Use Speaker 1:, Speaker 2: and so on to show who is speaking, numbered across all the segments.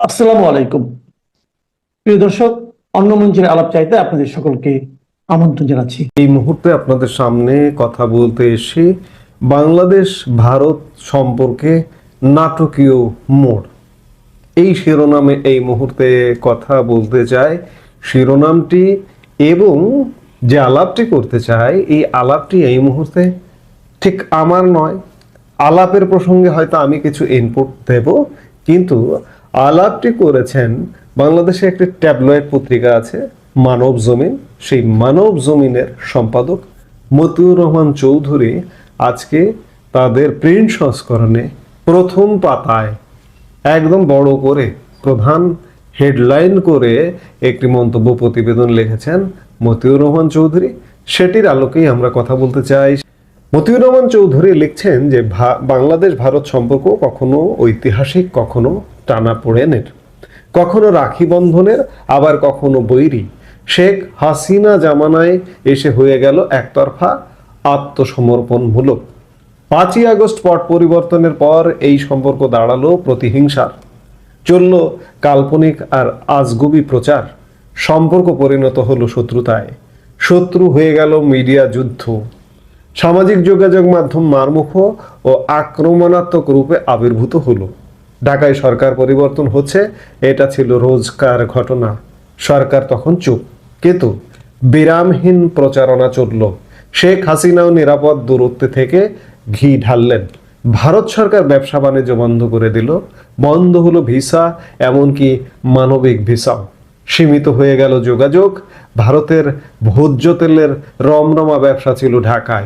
Speaker 1: আসসালামু আলাইকুম। প্রিয় দর্শক, অন্য মঞ্চের আলাপ চাইতে আপনাদের সকলকে আমন্ত্রণ জানাচ্ছি।
Speaker 2: এই মুহূর্তে আপনাদের সামনে কথা বলতে এসে বাংলাদেশ ভারত সম্পর্কে নাটকীয় মোড়। এই শিরোনামে এই মুহূর্তে কথা বলতে চাই শিরোনামটি এবং যে আলাপটি করতে চাই, এই আলাপটি এই মুহূর্তে ঠিক আমার নয়। আলাপের প্রসঙ্গে হয়তো আমি কিছু ইনপুট দেব, কিন্তু আলাপটি করেছেন, বাংলাদেশে একটি ট্যাবলয়েড পত্রিকা আছে, মানব জমিন। সেই মানব জমিনের সম্পাদক মতিউর রহমান চৌধুরী আজকে তাদের প্রিন্ট সংস্করণে প্রথম পাতায় একদম বড় করে প্রধান হেডলাইন করে একটি মন্তব্য প্রতিবেদন লিখেছেন মতিউর রহমান চৌধুরী। সেটির আলোকেই আমরা কথা বলতে চাই। মতিউর রহমান চৌধুরী লিখছেন যে বাংলাদেশ ভারত সম্পর্ক কখনো ঐতিহাসিক, কখনো টানা পড়েনের। কখনো রাখি বন্ধনের, আবার কখনো বৈরি। শেখ হাসিনা জামানায় এসে হয়ে গেল একতরফা আত্মসমর্পণমূলক। পাঁচই আগস্ট পট পরিবর্তনের পর এই সম্পর্ক দাঁড়াল প্রতিহিংসার। চলল কাল্পনিক আর আজগুবি প্রচার। সম্পর্ক পরিণত হলো শত্রুতায়। শত্রু হয়ে গেল মিডিয়া যুদ্ধ। সামাজিক যোগাযোগ মাধ্যম মারমুখ ও আক্রমণাত্মক রূপে আবির্ভূত হলো। ঢাকায় সরকার পরিবর্তন হচ্ছে, এটা ছিল রোজকার ঘটনা। সরকার তখন চুপ। কিন্তু বিরামহীন প্রচারণা চলল। শেখ হাসিনাও নিরাপদ দূরত্বে থেকে ঘি ঢাললেন। ভারত সরকার ব্যবসা বাণিজ্য বন্ধ করে দিল। বন্ধ হলো ভিসা, এমনকি মানবিক ভিসাও। সীমিত হয়ে গেল যোগাযোগ। ভারতের ভোজ্য তেলের রমরমা ব্যবসা ছিল ঢাকায়।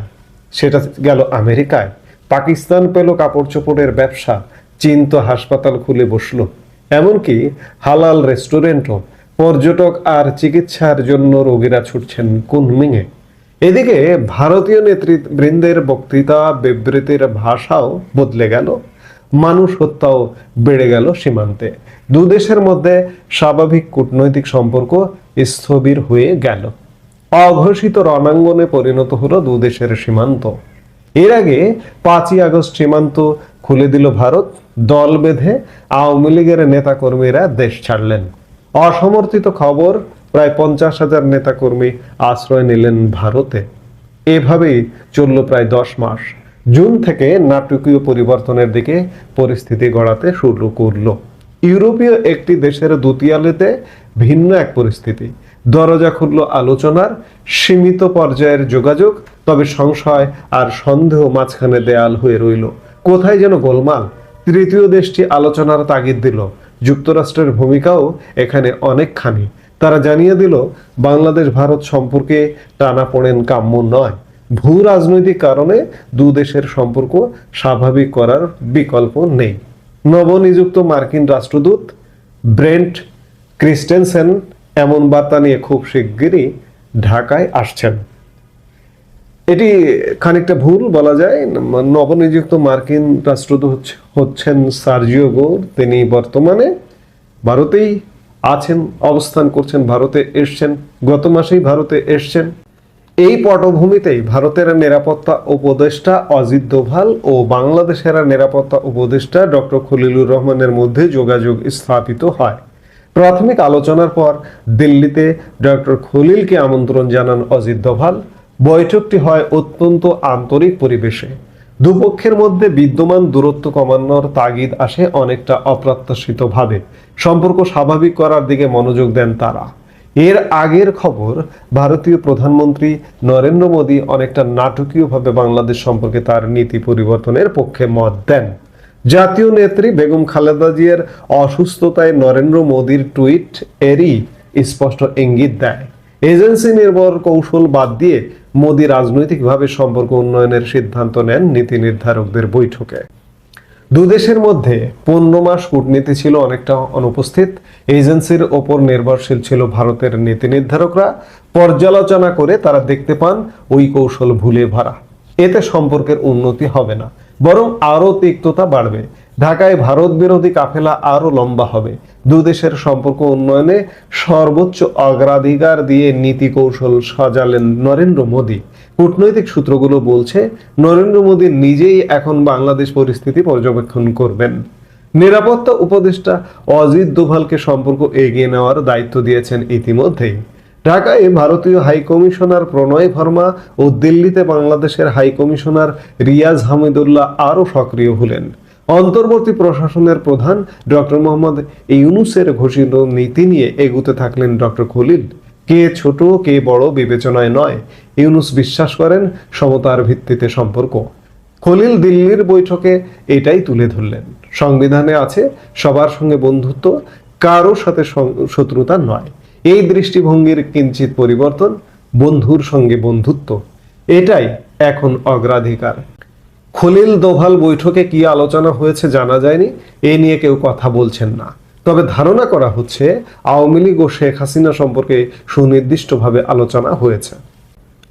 Speaker 2: সেটা গেল আমেরিকায়। পাকিস্তান পেল কাপড় চোপড়ের ব্যবসা। চীন তো হাসপাতাল খুলে বসল। এমনকি হালাল রেস্টুরেন্টও পর্যটক আর চিকিৎসার জন্য রোগীরা ছুটছেন কুনমিংয়ে। এদিকে ভারতীয় নেতৃবৃন্দের বক্তৃতা, বিবৃতির ভাষাও বদলে গেল। মানুষ হত্যাও বেড়ে গেল সীমান্তে। দুদেশের মধ্যে স্বাভাবিক কূটনৈতিক সম্পর্ক স্থবির হয়ে গেল। অঘোষিত রণাঙ্গনে পরিণত হলো দুদেশের সীমান্ত। এর আগে পাঁচই আগস্ট সীমান্ত খুলে দিল ভারত, দল বেঁধে আওয়ামী লীগের নেতাকর্মীরা দেশ ছাড়লেন। অসমর্থিত খবর, প্রায় পঞ্চাশ হাজার নেতাকর্মী আশ্রয় নিলেন ভারতে। এভাবেই চলল প্রায় দশ মাস। জুন থেকে নাটকীয় পরিবর্তনের দিকে পরিস্থিতি গড়াতে শুরু করল। ইউরোপীয় একটি দেশের দুতিয়ালেতে ভিন্ন এক পরিস্থিতি। দরজা খুলল আলোচনার, সীমিত পর্যায়ের যোগাযোগ, তবে সংশয় আর সন্দেহ মাঝখানে দেয়াল হয়ে রইল। কোথায় যেন গোলমাল তৃতীয় দেশটি আলোচনার তাগিদ দিল। যুক্তরাষ্ট্রের ভূমিকাও এখানে অনেকখানি। তারা জানিয়ে দিল, বাংলাদেশ ভারত সম্পর্কে টানা পড়েন কাম্য নয়। ভূ রাজনৈতিক কারণে দু দেশের সম্পর্ক স্বাভাবিক করার বিকল্প নেই। নবনিযুক্ত মার্কিন রাষ্ট্রদূত ব্রেন্ট ক্রিস্টেনসেন এমন বার্তা নিয়ে খুব শিগগিরই ঢাকায় আসছেন। এটি খানিকটা ভুল বলা যায়। নবনিযুক্ত মার্কিন রাষ্ট্রদূত হচ্ছেন সার্জিও গোর। তিনি বর্তমানে ভারতেই আছেন, অবস্থান করছেন, ভারতে এসছেন, গত মাসেই ভারতে এসছেন। এই পটভূমিতেই ভারতের নিরাপত্তা উপদেষ্টা অজিত দোভাল ও বাংলাদেশের নিরাপত্তা উপদেষ্টা ডক্টর খলিলুর রহমানের মধ্যে যোগাযোগ স্থাপিত হয়। প্রাথমিক আলোচনার পর দিল্লিতে ডক্টর খলিলকে আমন্ত্রণ জানান অজিত দোভাল। বৈঠকটি হয় অত্যন্ত আন্তরিক পরিবেশে। দুপক্ষের মধ্যে বিদ্যমান দূরত্ব কমানোর তাগিদ আসে অনেকটা অপ্রত্যাশিতভাবে। সম্পর্ক স্বাভাবিক করার দিকে মনোযোগ দেন তারা। এর আগের খবর, ভারতীয় প্রধানমন্ত্রী নরেন্দ্র মোদী অনেকটা নাটকীয়ভাবে বাংলাদেশ সম্পর্কে তার নীতি পরিবর্তনের পক্ষে মত দেন। জাতীয় নেত্রী বেগম খালেদা জিয়ার অসুস্থতায় নরেন্দ্র মোদীর টুইট এরই স্পষ্ট ইঙ্গিত দেয়। এজেন্সি নির্ভর কৌশল বাদ দিয়ে মোদী রাজনৈতিকভাবে সম্পর্ক উন্নয়নের সিদ্ধান্ত নেন নীতি নির্ধারকদের বৈঠকে। দুদেশের মধ্যে পনেরো মাস কূটনীতি ছিল অনেকটা অনুপস্থিত। এজেন্সির ওপর নির্ভরশীল ছিল ভারতের নীতি নির্ধারকরা। পর্যালোচনা করে তারা দেখতে পান ওই কৌশল ভুলে ভরা। এতে সম্পর্কের উন্নতি হবে না, বরং আরও তিক্ততা বাড়বে। ঢাকায় ভারত বিরোধী কাফেলা আরও লম্বা হবে। দুদেশের সম্পর্ক উন্নয়নে সর্বোচ্চ অগ্রাধিকার দিয়ে নীতি কৌশল সাজালেন নরেন্দ্র মোদী। কূটনৈতিক সূত্রগুলো বলছে, নরেন্দ্র মোদী নিজেই এখন বাংলাদেশ পরিস্থিতি পর্যবেক্ষণ করবেন। নিরাপত্তা উপদেষ্টা অজিত দোভালকে সম্পর্ক এগিয়ে নেওয়ার দায়িত্ব দিয়েছেন ইতিমধ্যেই। ঢাকায় ভারতীয় হাই কমিশনার প্রণয় ভার্মা ও দিল্লিতে বাংলাদেশের হাই কমিশনার রিয়াজ হামিদুল্লাহ আরও সক্রিয় হলেন। অন্তর্বর্তী প্রশাসনের প্রধান ডক্টর মোহাম্মদ ইউনুসের ঘোষিত নীতি নিয়ে এগুতে থাকলেন ডক্টর খলিল। কে ছোট, কে বড় বিবেচনায় নয়। ইউনুস বিশ্বাস করেন সমতার ভিত্তিতে সম্পর্ক। খলিল দিল্লির বৈঠকে এটাই তুলে ধরলেন। সংবিধানে আছে সবার সঙ্গে বন্ধুত্ব, কারও সাথে শত্রুতা নয়। এই দৃষ্টিভঙ্গির কিঞ্চিত পরিবর্তন বন্ধুর সঙ্গে বন্ধুত্ব। এটাই এখন অগ্রাধিকার। খলিল দোভাল বৈঠকে কি আলোচনা হয়েছে জানা যায়নি? এ নিয়ে কেউ কথা বলছেন না। তবে ধারণা করা হচ্ছে, আওয়ামী লীগ ও শেখ হাসিনা সম্পর্কে সুনির্দিষ্টভাবে আলোচনা হয়েছে।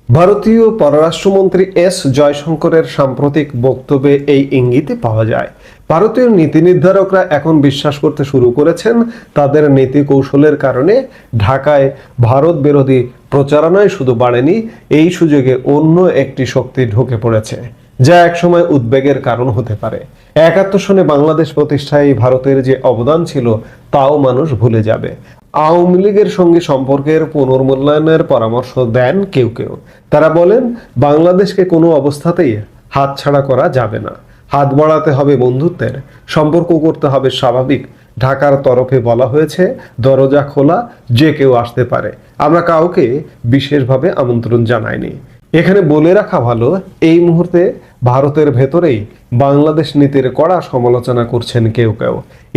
Speaker 2: ভারতীয় পররাষ্ট্রমন্ত্রী এস জয়শঙ্করের সাম্প্রতিক বক্তব্যে এই ইঙ্গিতে পাওয়া যায়। ভারতীয় নীতি নির্ধারকরা এখন বিশ্বাস করতে শুরু করেছেন, তাদের নীতি কৌশলের কারণে ঢাকায় ভারত বিরোধী প্রচারণায় শুধু বাড়েনি, এই সুযোগে অন্য একটি শক্তি ঢুকে পড়েছে। যা একসময় উদ্বেগের কারণ হতে পারে। একাত্তর সনে বাংলাদেশ প্রতিষ্ঠায় ভারতের যে অবদান ছিল, তাও মানুষ ভুলে যাবে। আওয়ামী লীগের সঙ্গে সম্পর্কের পুনর্মূল্যায়নের পরামর্শ দেন কেউ কেউ। তারা বলেন, বাংলাদেশকে কোনো অবস্থাতেই হাতছাড়া করা যাবে না। হাত বাড়াতে হবে বন্ধুত্বের, সম্পর্ক করতে হবে স্বাভাবিক। ঢাকার তরফে বলা হয়েছে, দরজা খোলা, যে কেউ আসতে পারে। আমরা কাউকে বিশেষভাবে আমন্ত্রণ জানাইনি। এখানে বলে রাখা ভালো, এই মুহূর্তে ভারতের ভেতরেই বাংলাদেশ নীতির কড়া সমালোচনা করছেন কেউ কেউ।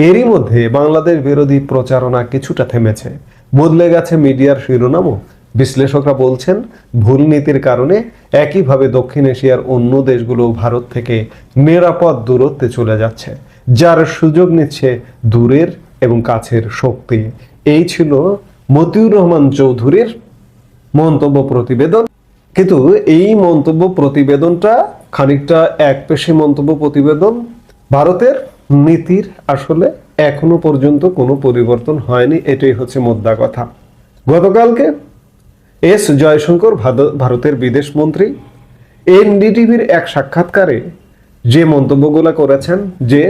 Speaker 2: এরই মধ্যে বাংলাদেশ বিরোধী প্রচারণা কিছুটা থেমেছে। বদলে গেছে মিডিয়ার শিরোনামও। বিশ্লেষকরা বলছেন, ভুল নীতির কারণে একইভাবে দক্ষিণ এশিয়ার অন্য দেশগুলো ভারত থেকে নিরাপদ দূরত্বে চলে যাচ্ছে, যার সুযোগ নিচ্ছে দূরের এবং কাছের শক্তি। এই ছিল মতিউর রহমান চৌধুরীর মন্তব্য প্রতিবেদন। কিন্তু এই মন্তব্য প্রতিবেদনটা খানিকটা একপেশে মন্তব্য প্রতিবেদন। ভারতের নীতির আসলে এখনও পর্যন্ত কোনো পরিবর্তন হয়নি, এটাই হচ্ছে মোদ্দা কথা। গতকালকে এস জয়শঙ্কর ভারতের বিদেশ মন্ত্রী এনডিটিভির এক সাক্ষাৎকারে যে মন্তব্যগুলো করেছেন যে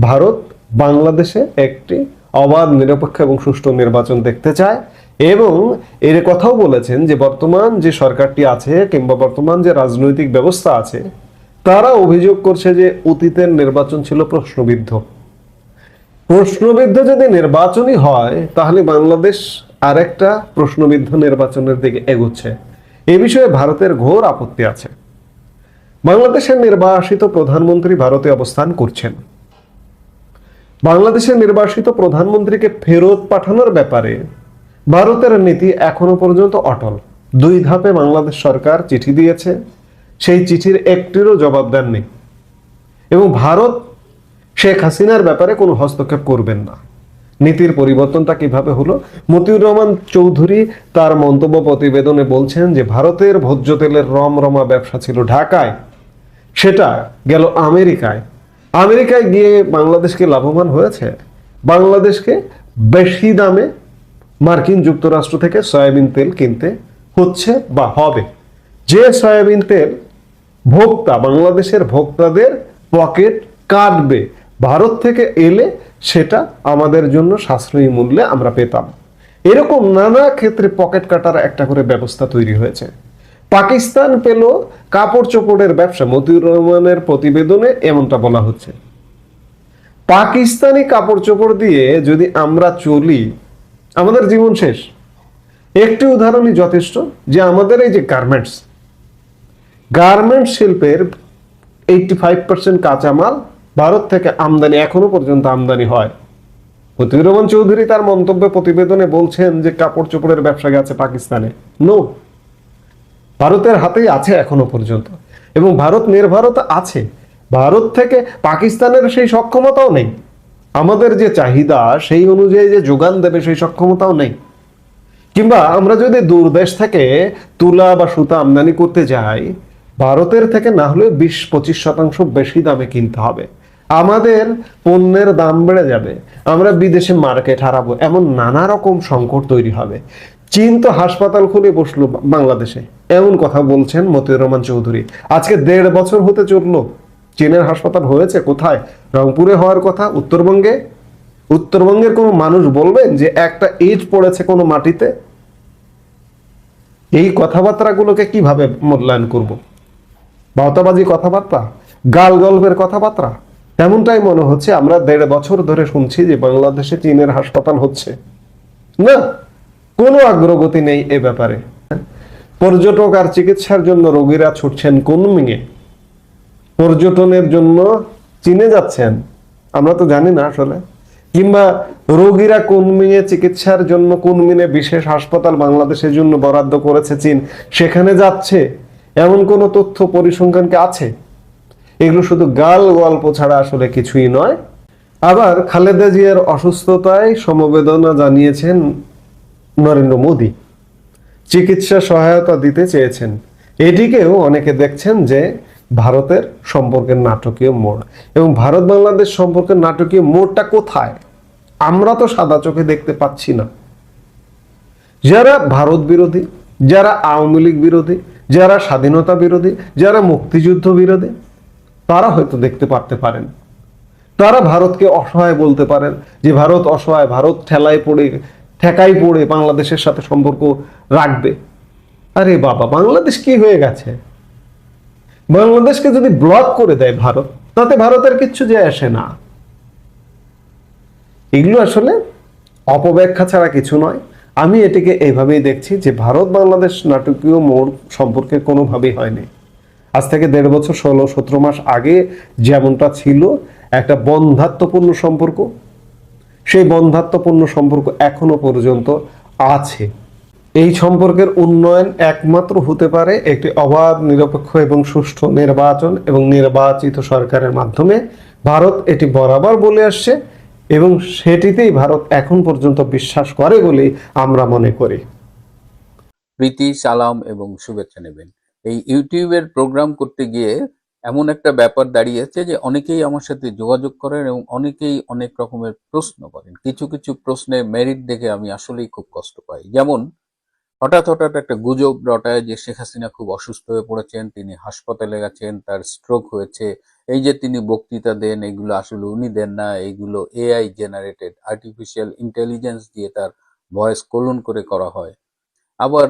Speaker 2: ভারত বাংলাদেশে একটি অবাধ, নিরপেক্ষ এবং সুষ্ঠু নির্বাচন দেখতে চায় এবং এর কথাও বলেছেন যে বর্তমান যে সরকারটি আছে কিংবা বর্তমান যে রাজনৈতিক ব্যবস্থা আছে, তারা অভিযোগ করছে যে অতীতের নির্বাচন ছিল প্রশ্নবিদ্ধ। প্রশ্নবিদ্ধ যদি নির্বাচনই হয়, তাহলে বাংলাদেশ আরেকটা প্রশ্নবিদ্ধ নির্বাচনের দিকে এগুচ্ছে। এ বিষয়ে ভারতের ঘোর আপত্তি আছে। বাংলাদেশের নির্বাসিত প্রধানমন্ত্রী ভারতে অবস্থান করছেন। বাংলাদেশের নির্বাসিত প্রধানমন্ত্রীকে ফেরত পাঠানোর ব্যাপারে ভারতের নীতি এখনও পর্যন্ত অটল। দুই ধাপে বাংলাদেশ সরকার চিঠি দিয়েছে, সেই চিঠির একটিরও জবাব দেননি। এবং ভারত শেখ হাসিনার ব্যাপারে কোনো হস্তক্ষেপ করবেন না। নীতির পরিবর্তনটা কীভাবে হলো? মতিউর রহমান চৌধুরী তার মন্তব্য প্রতিবেদনে বলছেন যে, ভারতের ভোজ্য তেলের রমরমা ব্যবসা ছিল ঢাকায়, সেটা গেল আমেরিকায়। আমেরিকায় গিয়ে বাংলাদেশকে লাভবান হয়েছে? বাংলাদেশকে বেশি দামে মার্কিন যুক্তরাষ্ট্র থেকে সয়াবিন তেল কিনতে হচ্ছে বা হবে। যে সয়াবিন তেল ভোক্তা, বাংলাদেশের ভোক্তাদের পকেট কাটবে, ভারত থেকে এলে সেটা আমাদের জন্য সাশ্রয়ী মূল্যে আমরা পেতাম। এরকম নানা ক্ষেত্রে পকেট কাটার একটা করে ব্যবস্থা তৈরি হয়েছে। পাকিস্তান পেল কাপড় চোপড়ের ব্যবসা, মতিউর রহমানের প্রতিবেদনে এমনটা বলা হচ্ছে। পাকিস্তানি কাপড় চোপড় দিয়ে যদি আমরা চলি আমাদের জীবন শেষ। একটি উদাহরণই যথেষ্ট যে আমাদের এই যে গার্মেন্টস গার্মেন্টস শিল্পের এইটি ফাইভ পার্সেন্ট কাঁচামাল ভারত থেকে আমদানি, এখনও পর্যন্ত আমদানি হয়। মতিউর চৌধুরী তার মন্তব্যে প্রতিবেদনে বলছেন যে কাপড় চোপড়ের ব্যবসা গেছে পাকিস্তানে। নো ভারতের হাতেই আছে এখনও পর্যন্ত। এবং ভারত নির্ভরতা আছে। ভারত থেকে পাকিস্তানের সেই সক্ষমতাও নেই। আমাদের যে চাহিদা, সেই অনুযায়ী যে যোগান দেবে সেই সক্ষমতাও নেই। কিংবা আমরা যদি দূর দেশ থেকে তুলা বা সুতা আমদানি করতে যাই, ভারতের থেকে না হলে বিশ পঁচিশ শতাংশ বেশি দামে কিনতে হবে। আমাদের পণ্যের দাম বেড়ে যাবে। আমরা বিদেশে মার্কেট হারাবো। এমন নানা রকম সংকট তৈরি হবে। চীন তো হাসপাতাল খুলে বসল বাংলাদেশে। এমন কথা বলছেন মতিউর রহমান চৌধুরী। আজকে দেড় বছর হতে চলল। চীনের হাসপাতাল হয়েছে কোথায়? রংপুরে হওয়ার কথা, উত্তরবঙ্গে? উত্তরবঙ্গের কোনো মানুষ বলবেন যে একটা ইট পড়েছে কোনো মাটিতে? এই কথাবার্তাগুলোকে কীভাবে মূল্যায়ন করব? বাউতাবাজি কথাবার্তা? গাল গল্পের কথাবার্তা? এমনটাই মনে হচ্ছে, আমরা দেড় বছর ধরে শুনছি যে বাংলাদেশে চীনের হাসপাতাল হচ্ছে। না, কোনো অগ্রগতি নেই এ ব্যাপারে। পর্যটক আর চিকিৎসার জন্য রোগীরা ছুটছেন কোন মিঙে? পর্যটনের জন্য চীনে যাচ্ছেন। আমরা তো জানি না আসলে। কিংবা রোগীরা কোন মিঙে চিকিৎসার জন্য, কোন মিনে বিশেষ হাসপাতাল বাংলাদেশের জন্য বরাদ্দ করেছে চীন, সেখানে যাচ্ছে? এমন কোন তথ্য পরিসংখ্যান কি আছে? এগুলো শুধু গাল গল্প ছাড়া আসলে কিছুই নয়। আবার খালেদা জিয়ার অসুস্থতায় সমবেদনা জানিয়েছেন নরেন্দ্র মোদী। চিকিৎসা সহায়তা দিতে চেয়েছেন। এটিকেও অনেকে দেখছেন যে ভারতের সম্পর্কের নাটকীয় মোড়। এবং ভারত বাংলাদেশ সম্পর্কের নাটকীয় মোড়টা কোথায়? আমরা তো সাদা চোখে দেখতে পাচ্ছি না। যারা ভারত বিরোধী, যারা আওয়ামী লীগ বিরোধী, যারা স্বাধীনতা বিরোধী, যারা মুক্তিযুদ্ধ বিরোধী, তারা হয়তো দেখতে পারতে পারেন। তারা ভারতকে অসহায় বলতে পারেন যে ভারত অসহায়, ভারত ঠেলায় পড়ে ঠেকাই পড়ে বাংলাদেশের সাথে সম্পর্ক রাখবে। আরে বাবা, বাংলাদেশ কি হয়ে গেছে? বাংলাদেশকে যদি ব্লক করে দেয় ভারত, তাতে ভারতের কিচ্ছু যে আসে না। এগুলো আসলে অপব্যাখ্যা ছাড়া কিছু নয়। আমি এটিকে এইভাবেই দেখছি যে ভারত বাংলাদেশ নাটকীয় মোড় সম্পর্কে কোনোভাবেই হয়নি। আজ থেকে দেড় বছর, ষোলো, সতেরো মাস আগে যেমনটা ছিল, একটা বন্ধাত্মপূর্ণ সম্পর্ক। সেই বন্ধাত্মপূর্ণ সম্পর্ক এখনও পর্যন্ত আছে। এই সম্পর্কের উন্নয়ন একমাত্র হতে পারে একটি অবাধ, নিরপেক্ষ এবং সুষ্ঠু নির্বাচন এবং নির্বাচিত সরকারের মাধ্যমে। ভারত এটি বরাবর বলে আসছে এবং সেটিতেই ভারত এখন পর্যন্ত বিশ্বাস করে বলেই আমরা মনে করি।
Speaker 3: প্রীতি, সালাম এবং শুভেচ্ছা নেবেন। এই ইউটিউবের প্রোগ্রাম করতে গিয়ে এমন একটা ব্যাপার দাঁড়িয়েছে যে অনেকেই আমার সাথে যোগাযোগ করেন এবং অনেকেই অনেক রকমের প্রশ্ন করেন। কিছু কিছু প্রশ্নের মেরিট দেখে আমি আসলেই খুব কষ্ট পাই। যেমন হঠাৎ হঠাৎ একটা গুজব রটায় যে শেখ হাসিনা খুব অসুস্থ হয়ে পড়েছেন, তিনি হাসপাতালে গেছেন, তার স্ট্রোক হয়েছে। এই যে তিনি বক্তৃতা দেন, এগুলো আসলে উনি দেন না এইগুলো এআই জেনারেটেড আর্টিফিশিয়াল ইন্টেলিজেন্স দিয়ে তার ভয়েস কোলন করে করা হয়। আবার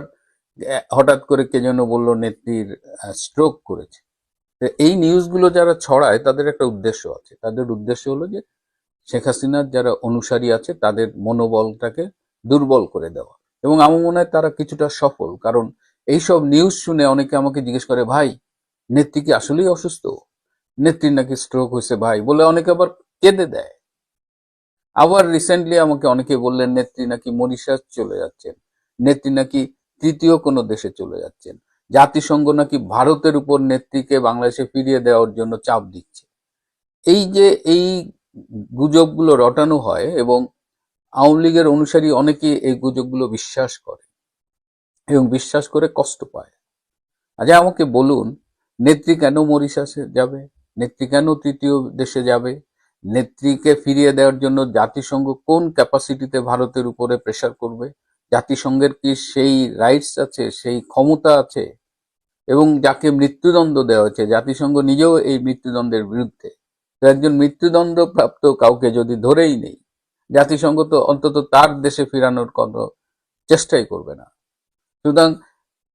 Speaker 3: হঠাৎ করে কে যেন বলল নেত্রীর স্ট্রোক করেছে। এই নিউজগুলো যারা ছড়ায়, তাদের একটা উদ্দেশ্য আছে। তাদের উদ্দেশ্য হলো যে, শেখ হাসিনার যারা অনুসারী আছে, তাদের মনোবলটাকে দুর্বল করে দেওয়া। এবং আমার মনে হয় তারা কিছুটা সফল। কারণ এইসব নিউজ শুনে অনেকে আমাকে জিজ্ঞেস করে, ভাই, নেত্রী কি আসলেই অসুস্থ? নেত্রীর নাকি স্ট্রোক হয়েছে ভাই। বলে অনেকে আবার কেঁদে দেয়। আবার রিসেন্টলি আমাকে অনেকে বললেন, নেত্রী নাকি মরিশাস চলে যাচ্ছেন। নেত্রী নাকি তৃতীয় কোনো দেশে চলে যাচ্ছেন। জাতিসংঘ নাকি ভারতের উপর নেত্রীকে বাংলাদেশে ফিরিয়ে দেওয়ার জন্য চাপ দিচ্ছে। এই যে এই গুজবগুলো রটানো হয় এবং আওয়ামী লীগের অনুসারী অনেকে এই গুজবগুলো বিশ্বাস করে এবং বিশ্বাস করে কষ্ট পায়। আচ্ছা আমাকে বলুন, নেত্রী কেন মরিশাসে যাবে? নেত্রী কেন তৃতীয় দেশে যাবে? নেত্রীকে ফিরিয়ে দেওয়ার জন্য জাতিসংঘ কোন ক্যাপাসিটিতে ভারতের উপরে প্রেসার করবে? জাতিসংঘের কি সেই রাইটস আছে, সেই ক্ষমতা আছে? এবং যাকে মৃত্যুদণ্ড দেওয়া হয়েছে, জাতিসংঘ নিজেও এই মৃত্যুদণ্ডের বিরুদ্ধে। একজন মৃত্যুদণ্ড প্রাপ্ত কাউকে যদি ধরেই নেই জাতিসংঘ তো অন্তত তার দেশে ফিরানোর কোনো চেষ্টাই করবে না। সুতরাং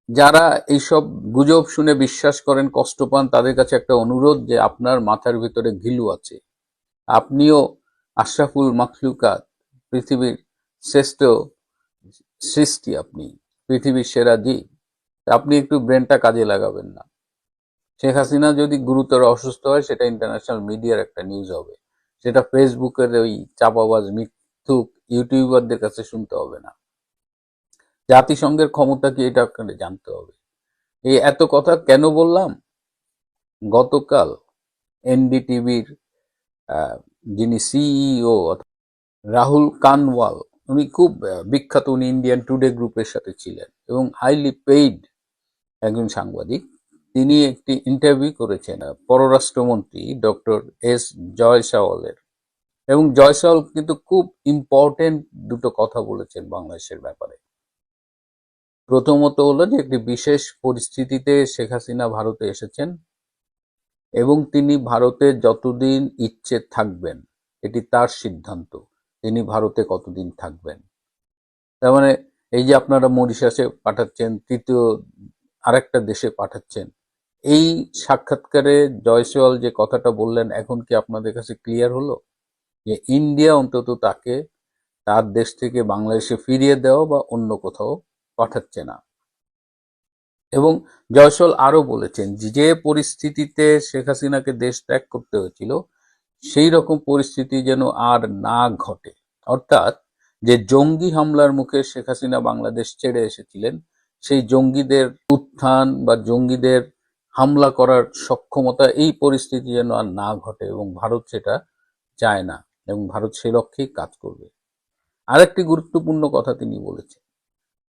Speaker 3: যারা এইসব গুজব শুনে বিশ্বাস করেন, কষ্ট পান, তাদের কাছে একটা অনুরোধ যে আপনার মাথার ভিতরে ঘিলু আছে। আপনিও আশরাফুল মাখলুকাত, পৃথিবীর শ্রেষ্ঠ সৃষ্টি আপনি, পৃথিবীর সেরা জীব। আপনি একটু ব্রেনটা কাজে লাগাবেন না। শেখ হাসিনা যদি গুরুতর অসুস্থ হয়, সেটা ইন্টারন্যাশনাল মিডিয়ার একটা নিউজ হবে। সেটা ফেসবুকের ওই চাপাবাজ মিথ্যুক ইউটিউবারদের কাছে শুনতে হবে না। জাতিসংঘের ক্ষমতা কি এটা আপনাকে জানতে হবে। এই এত কথা কেন বললাম? গতকাল এনডিটিভির যিনি সিইও রাহুল কানওয়াল, উনি খুব বিখ্যাত, উনি ইন্ডিয়ান টুডে গ্রুপের সাথে ছিলেন এবং হাইলি পেইড একজন সাংবাদিক। তিনি একটি ইন্টারভিউ করেছেন পররাষ্ট্রমন্ত্রী ডক্টর এস জয়সাওয়ালের। এবং জয়সাওয়াল কিন্তু খুব ইম্পর্টেন্ট দুটো কথা বলেছেন বাংলাদেশের ব্যাপারে। প্রথমত হলো যে, একটি বিশেষ পরিস্থিতিতে শেখ হাসিনা ভারতে এসেছেন এবং তিনি ভারতে যতদিন ইচ্ছে থাকবেন, এটি তার সিদ্ধান্ত, তিনি ভারতে কতদিন থাকবেন। তার মানে এই যে আপনারা মরিশাসে পাঠাচ্ছেন, তৃতীয় আরেকটা দেশে পাঠাচ্ছেন এই সাক্ষাৎকারে জয়সওয়াল যে কথাটা বললেন, এখন কি আপনাদের কাছে ক্লিয়ার হলো? যে ইন্ডিয়া অন্তত তাকে তার দেশ থেকে বাংলাদেশে ফিরিয়ে দেওয়া বা অন্য কোথাও পাঠাচ্ছে না। এবং জয়সওয়াল আরও বলেছেন যে পরিস্থিতিতে শেখ হাসিনাকে দেশ ত্যাগ করতে হয়েছিল, সেই রকম পরিস্থিতি যেন আর না ঘটে। অর্থাৎ যে জঙ্গি হামলার মুখে শেখ হাসিনা বাংলাদেশ ছেড়ে এসেছিলেন, সেই জঙ্গিদের উত্থান বা জঙ্গিদের হামলা করার সক্ষমতা এই পরিস্থিতি যেন আর না ঘটে এবং ভারত সেটা চায় না এবং ভারত সে লক্ষ্যেই কাজ করবে। আরেকটি গুরুত্বপূর্ণ কথা তিনি বলেছেন,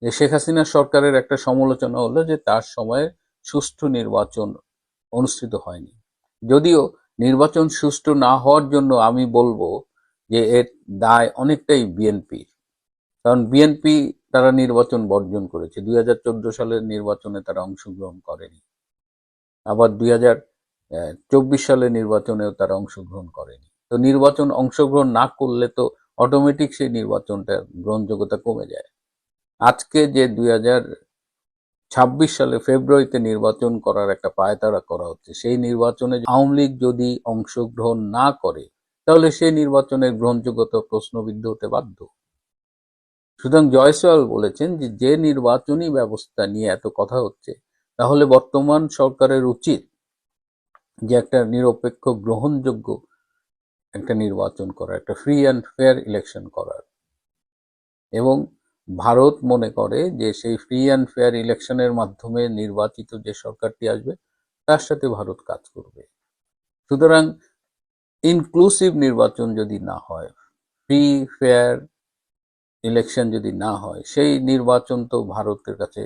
Speaker 3: যে শেখ হাসিনা সরকারের একটা সমালোচনা হলো যে তার সময়ে সুষ্ঠু নির্বাচন অনুষ্ঠিত হয়নি। যদিও নির্বাচন সুষ্ঠু না হওয়ার জন্য আমি বলব যে এর দায় অনেকটাই বিএনপির। কারণ বিএনপি তারা নির্বাচন বর্জন করেছে। দুই হাজার চোদ্দ সালের নির্বাচনে তারা অংশগ্রহণ করেনি। আবার দুই হাজার চব্বিশ সালের নির্বাচনেও তারা অংশগ্রহণ করেনি। তো নির্বাচন অংশগ্রহণ না করলে তো অটোমেটিক সেই নির্বাচনটা গ্রহণযোগ্যতা কমে যায়। আজকে যে দুই ছাব্বিশ সালে ফেব্রুয়ারিতে নির্বাচন করার একটা পায়তারা করা হচ্ছে, সেই নির্বাচনে আওয়ামী লীগ যদি অংশগ্রহণ না করে, তাহলে সেই নির্বাচনের গ্রহণযোগ্যতা প্রশ্নবিদ্ধ হতে বাধ্য। সুতরাং জয়সওয়াল বলেছেন যে যে নির্বাচনী ব্যবস্থা নিয়ে এত কথা হচ্ছে তাহলে বর্তমান সরকারের উচিত যে একটা নিরপেক্ষ গ্রহণযোগ্য একটা নির্বাচন করা, একটা ফ্রি অ্যান্ড ফেয়ার ইলেকশন করার। এবং ভারত মনে করে যে সেই ফ্রি অ্যান্ড ফেয়ার ইলেকশনের মাধ্যমে নির্বাচিত যে সরকারটি আসবে, তার সাথে ভারত কাজ করবে। সুতরাং ইনক্লুসিভ নির্বাচন যদি না হয় ফ্রি ফেয়ার ইলেকশন যদি না হয়, সেই নির্বাচন তো ভারতের কাছে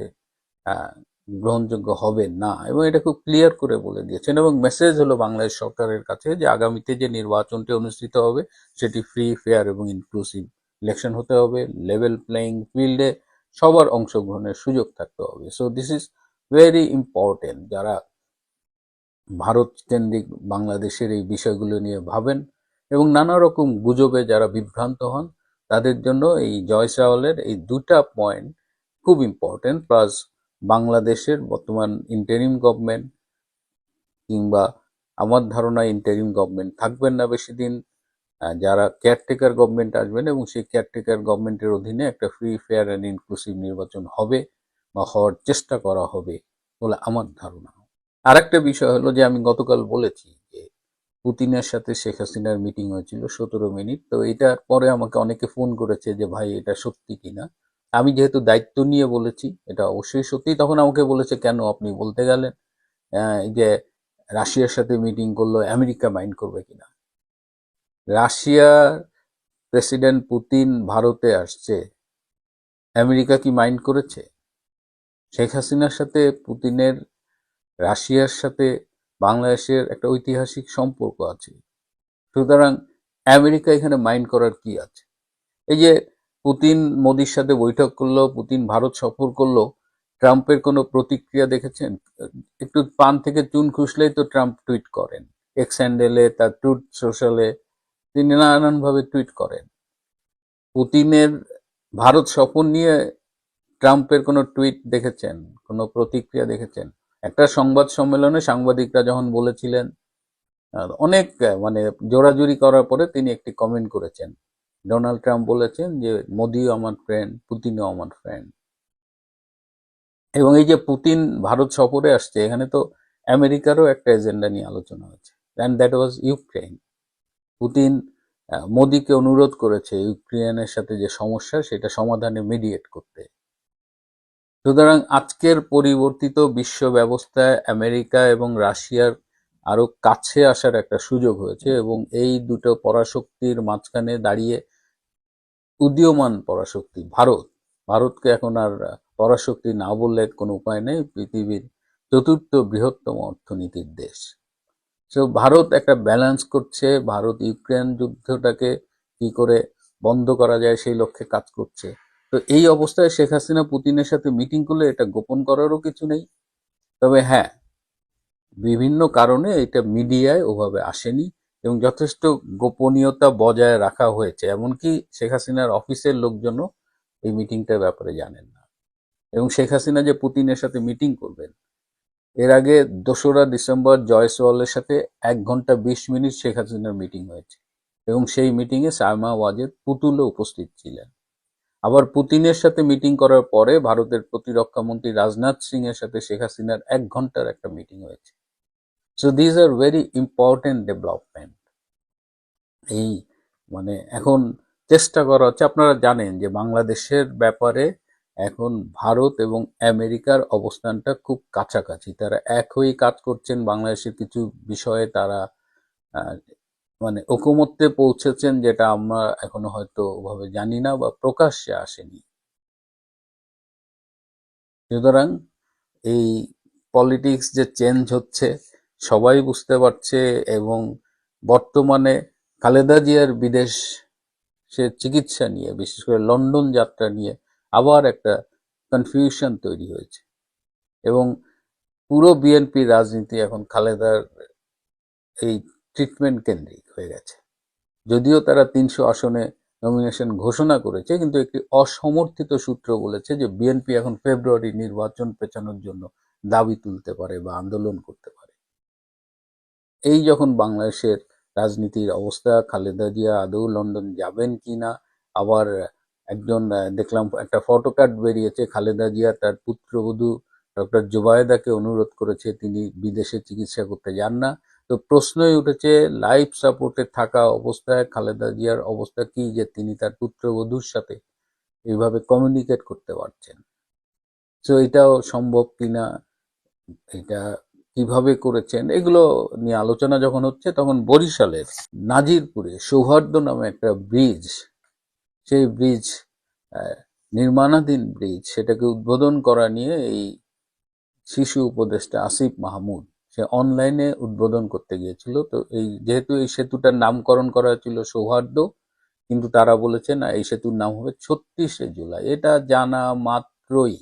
Speaker 3: গ্রহণযোগ্য হবে না। এবং এটা খুব ক্লিয়ার করে বলে দিয়েছেন এবং মেসেজ হলো বাংলাদেশ সরকারের কাছে যে আগামীতে যে নির্বাচনটি অনুষ্ঠিত হবে, সেটি ফ্রি ফেয়ার এবং ইনক্লুসিভ ইলেকশন হতে হবে লেভেল প্লেইং ফিল্ডে সবার অংশগ্রহণের সুযোগ থাকতে হবে। So this is very important যারা ভারত কেন্দ্রিক বাংলাদেশের এই বিষয়গুলো নিয়ে ভাবেন এবং নানা রকম গুজবে যারা বিভ্রান্ত হন, তাদের জন্য এই জয় সাওয়ালের এই দুটা পয়েন্ট খুব ইম্পর্টেন্ট প্লাস বাংলাদেশের বর্তমান ইন্টারিম গভর্নমেন্ট কিংবা আমার ধারণা ইন্টারিম গভর্নমেন্ট থাকবেন না বেশি দিন যারা কেয়ারটেকার গভর্নমেন্ট আসবেন এবং সেই কেয়ারটেকার গভর্নমেন্টের অধীনে একটা ফ্রি ফেয়ার অ্যান্ড ইনক্লুসিভ নির্বাচন হবে বা হওয়ার চেষ্টা করা হবে বলে আমার ধারণা। আরেকটা বিষয় হলো যে আমি গতকাল বলেছি যে পুতিনের সাথে শেখ হাসিনার মিটিং হয়েছিল সতেরো মিনিট, তো এটার পরে আমাকে অনেকে ফোন করেছে যে ভাই এটা সত্যি কিনা? আমি যেহেতু দায়িত্ব নিয়ে বলেছি, এটা অবশ্যই সত্যি। তখন আমাকে বলেছে, কেন আপনি বলতে গেলেন যে রাশিয়ার সাথে মিটিং করল, আমেরিকা মাইন্ড করবে কিনা? রাশিয়ার প্রেসিডেন্ট পুতিন ভারতে আসছে। আমেরিকা কি মাইন্ড করেছে? শেখ হাসিনার সাথে, পুতিনের, রাশিয়ার সাথে বাংলাদেশের একটা ঐতিহাসিক সম্পর্ক আছে। সুতরাং আমেরিকা এখানে মাইন্ড করার কি আছে? এই যে পুতিন মোদির সাথে বৈঠক করল, পুতিন ভারত সফর করল, ট্রাম্পের কোনো প্রতিক্রিয়া দেখেছেন? একটু পান থেকে চুন খুসলেই তো ট্রাম্প টুইট করেন। এক্স হ্যান্ডেলে তার টুইট সোশ্যালে তিনি নানানভাবে টুইট করেন। পুতিনের ভারত সফর নিয়ে ট্রাম্পের কোনো টুইট দেখেছেন? কোনো প্রতিক্রিয়া দেখেছেন? একটা সংবাদ সম্মেলনে সাংবাদিকরা যখন বলেছিলেন অনেক মানে জোরাজুরি করার পরে তিনি একটি কমেন্ট করেছেন। ডোনাল্ড ট্রাম্প বলেছেন যে, মোদিও আমার ফ্রেন্ড পুতিনও আমার ফ্রেন্ড এবং এই যে পুতিন ভারত সফরে আসছে, এখানে তো আমেরিকারও একটা এজেন্ডা নিয়ে আলোচনা হয়েছে and that was Ukraine Putin মোদিকে অনুরোধ করেছে ইউক্রেনের সাথে যে সমস্যা, সেটা সমাধানে মিডিয়েট করতে। সুতরাং আজকের পরিবর্তিত বিশ্ব ব্যবস্থায় আমেরিকা এবং রাশিয়ার আরও কাছে আসার একটা সুযোগ হয়েছে এবং এই দুটো পরাশক্তির মাঝখানে দাঁড়িয়ে উদীয়মান পরাশক্তি ভারত। ভারতকে এখন আর পরাশক্তি না বললে কোনো উপায় নেই, পৃথিবীর চতুর্থ বৃহত্তম অর্থনীতির দেশ। তো ভারত একটা ব্যালেন্স করছে ভারত ইউক্রেন যুদ্ধটাকে কি করে বন্ধ করা যায় সেই লক্ষ্যে কাজ করছে। তো এই অবস্থায় শেখ হাসিনা পুতিনের সাথে মিটিং করলে এটা গোপন করারও কিছু নেই। তবে হ্যাঁ বিভিন্ন কারণে এটা মিডিয়ায় ওভাবে আসেনি এবং যথেষ্ট গোপনীয়তা বজায় রাখা হয়েছে। এমনকি শেখ হাসিনার অফিসের লোকজনও এই মিটিংটার ব্যাপারে জানেন না। এবং শেখ হাসিনা যে পুতিনের সাথে মিটিং করবেন, এর আগে দোসরা ডিসেম্বর জয়সওয়ালের সাথে এক ঘণ্টা বিশ মিনিট শেখ হাসিনার মিটিং হয়েছে এবং সেই মিটিংয়ে সায়মা ওয়াজেদ পুতুলও উপস্থিত ছিলেন। আবার পুতিনের সাথে মিটিং করার পরে ভারতের প্রতিরক্ষা মন্ত্রী রাজনাথ সিং এর সাথে শেখ হাসিনার এক ঘণ্টার একটা মিটিং হয়েছে। So these are very important development এই মানে এখন চেষ্টা করা হচ্ছে, আপনারা জানেন যে বাংলাদেশের ব্যাপারে এখন ভারত এবং আমেরিকার অবস্থানটা খুব কাছাকাছি। তারা এক হয়েই কাজ করছেন, বাংলাদেশের কিছু বিষয়ে তারা মানে ঐকমত্যে পৌঁছেছেন যেটা আমরা এখনও হয়তো ওভাবে জানি না বা প্রকাশ্যে আসেনি। সুতরাং এই পলিটিক্স যে চেঞ্জ হচ্ছে সবাই বুঝতে পারছে এবং বর্তমানে খালেদা জিয়ার বিদেশ সে চিকিৎসা নিয়ে, বিশেষ করে লন্ডন যাত্রা নিয়ে আবার একটা কনফিউশন তৈরি হয়েছে। এবং পুরো বিএনপি রাজনীতি এখন খালেদার এই ট্রিটমেন্ট কেন্দ্রিক হয়ে গেছে। যদিও তারা তিনশো আসনে নমিনেশন ঘোষণা করেছে, কিন্তু একটি অসমর্থিত সূত্র বলেছে যে বিএনপি এখন ফেব্রুয়ারি নির্বাচন পেছানোর জন্য দাবি তুলতে পারে বা আন্দোলন করতে পারে। এই যখন বাংলাদেশের রাজনীতির অবস্থা, খালেদা জিয়া আদৌ লন্ডন যাবেন কি না? আবার একজন দেখলাম একটা ফটো কার্ড বেরিয়েছে, খালেদা জিয়া তার পুত্রবধূ ডক্টর জুবায়েদাকে অনুরোধ করেছে, তিনি বিদেশে চিকিৎসা করতে যান না। তো প্রশ্নই উঠেছে, লাইফ সাপোর্টে থাকা অবস্থায় খালেদা জিয়ার অবস্থা কি যে তিনি তার পুত্রবধূর সাথে এইভাবে কমিউনিকেট করতে পারছেন? তো এটাও সম্ভব কিনা এটা কীভাবে করেছেন, এগুলো নিয়ে আলোচনা যখন হচ্ছে তখন বরিশালের নাজিরপুরে সৌহার্দ্য নামে একটা ব্রিজ, সেই ব্রিজ নির্মাণাধীন ব্রিজ, সেটাকে উদ্বোধন করা নিয়ে এই শিশু উপদেষ্টা আসিফ মাহমুদ, সে অনলাইনে উদ্বোধন করতে গিয়েছিল। তো এই যেহেতু এই সেতুটার নামকরণ করা হয়েছিল সৌহার্দ্য, কিন্তু তারা বলেছে, না, এই সেতুর নাম হবে ছত্রিশে জুলাই। এটা জানা মাত্রই।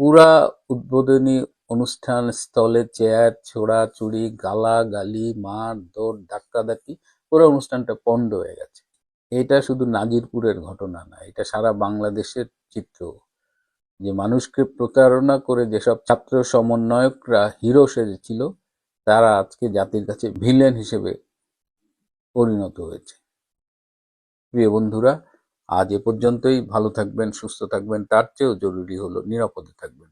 Speaker 3: পুরা উদ্বোধনী অনুষ্ঠান স্থলে চেয়ার ছোড়াছুড়ি গালাগালি মার দৌড় ধাক্কাধাক্কি পুরো অনুষ্ঠানটা পণ্ড হয়ে গেছে। এটা শুধু নাজিরপুরের ঘটনা না, এটা সারা বাংলাদেশের চিত্র। যে মানুষকে প্রতারণা করে যেসব ছাত্র সমন্বয়করা হিরো সেজেছিল, তারা আজকে জাতির কাছে ভিলেন হিসেবে পরিণত হয়েছে। প্রিয় বন্ধুরা, আজ এ পর্যন্তই। ভালো থাকবেন, সুস্থ থাকবেন, তার চেয়েও জরুরি হলো নিরাপদে থাকবেন।